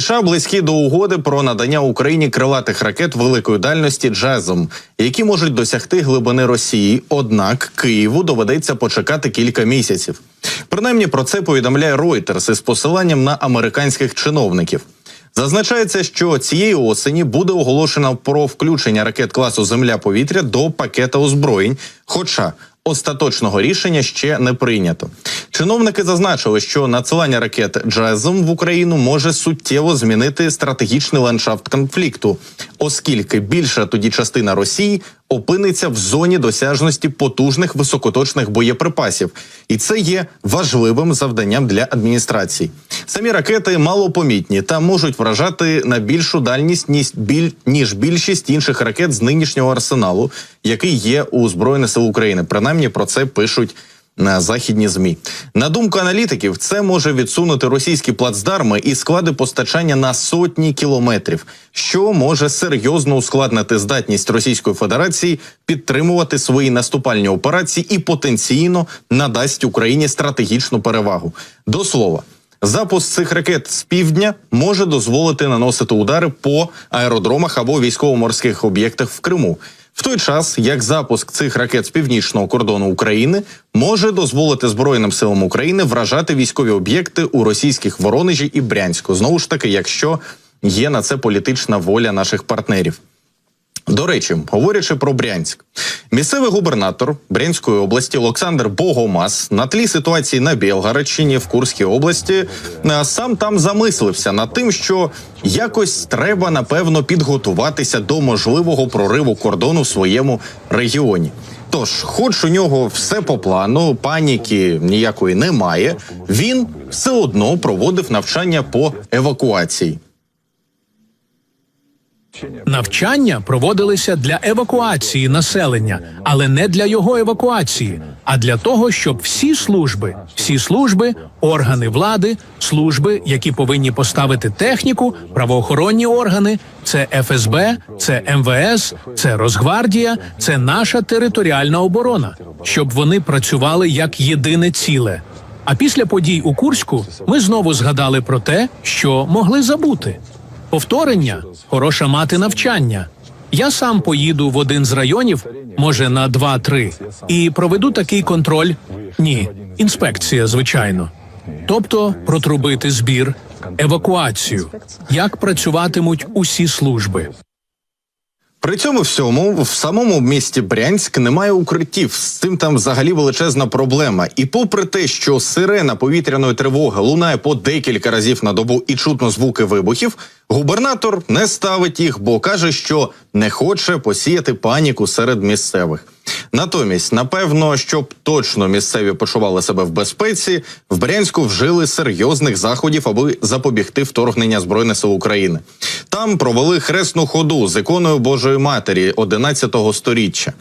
США близькі до угоди про надання Україні крилатих ракет великої дальності джезом, які можуть досягти глибини Росії. Однак Києву доведеться почекати кілька місяців. Принаймні про це повідомляє Reuters із посиланням на американських чиновників. Зазначається, що цієї осені буде оголошено про включення ракет класу Земля-повітря до пакета озброєнь. Хоча остаточного рішення ще не прийнято. Чиновники зазначили, що надсилання ракет джезом в Україну може суттєво змінити стратегічний ландшафт конфлікту, оскільки більша тоді частина Росії опиниться в зоні досяжності потужних високоточних боєприпасів, і це є важливим завданням для адміністрації. Самі ракети малопомітні та можуть вражати на більшу дальність ніж біль ніж більшість інших ракет з нинішнього арсеналу, який є у збройних сил України. Принаймні про це пишуть. На західні змі на думку аналітиків, це може відсунути російські плацдарми і склади постачання на сотні кілометрів, що може серйозно ускладнити здатність Російської Федерації підтримувати свої наступальні операції і потенційно надасть Україні стратегічну перевагу. До слова. Запуск цих ракет з півдня може дозволити наносити удари по аеродромах або військово-морських об'єктах в Криму. В той час як запуск цих ракет з північного кордону України може дозволити Збройним силам України вражати військові об'єкти у російських Воронежі і Брянську. Знову ж таки, якщо є на це політична воля наших партнерів. До речі, говорячи про Брянськ, місцевий губернатор Брянської області Олександр Богомаз на тлі ситуації на Білгареччині в Курській області е, сам там замислився над тим, що якось треба напевно підготуватися до можливого прориву кордону в своєму регіоні. Тож, хоч у нього все по плану, паніки ніякої немає, він все одно проводив навчання по евакуації. Навчання проводилися для евакуації населення, але не для його евакуації, а для того, щоб всі служби, всі служби, органи влади, служби, які повинні поставити техніку, правоохоронні органи, це ФСБ, це МВС, це Росгвардія, це наша територіальна оборона, щоб вони працювали як єдине ціле. А після подій у Курську ми знову згадали про те, що могли забути. Повторення хороша мати навчання. Я сам поїду в один з районів, може на два-три, і проведу такий контроль. Ні, інспекція, звичайно. Тобто протрубити збір, евакуацію, як працюватимуть усі служби. При цьому всьому в самому місті Брянськ немає укриттів. З цим там взагалі величезна проблема. І попри те, що сирена повітряної тривоги лунає по декілька разів на добу і чутно звуки вибухів, губернатор не ставить їх, бо каже, що не хоче посіяти паніку серед місцевих. Натомість, напевно, щоб точно місцеві почували себе в безпеці, в Брянську вжили серйозних заходів, аби запобігти вторгнення збройних сил України. Там провели хресну ходу з іконою Божої Матері 11 сторіччя.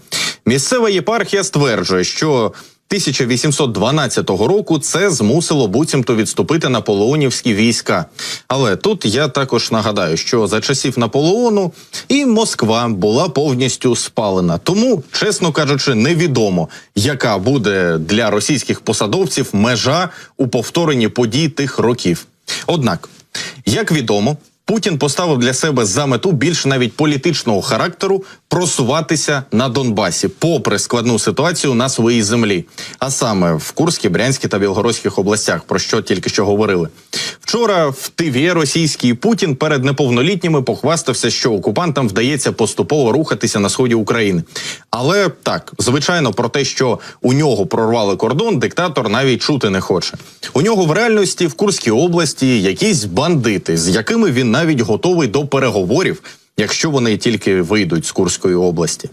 Місцева єпархія стверджує, що 1812 року це змусило буцімто відступити наполеонівські війська. Але тут я також нагадаю, що за часів Наполеону і Москва була повністю спалена. Тому, чесно кажучи, невідомо, яка буде для російських посадовців межа у повторенні подій тих років. Однак, як відомо. Путін поставив для себе за мету більш навіть політичного характеру просуватися на Донбасі, попри складну ситуацію на своїй землі, а саме в Курській, Брянській та Білгородських областях, про що тільки що говорили. Вчора в ТВ російський Путін перед неповнолітніми похвастався, що окупантам вдається поступово рухатися на сході України. Але так, звичайно, про те, що у нього прорвали кордон, диктатор навіть чути не хоче. У нього в реальності в Курській області якісь бандити, з якими він навіть готовий до переговорів, якщо вони тільки вийдуть з Курської області.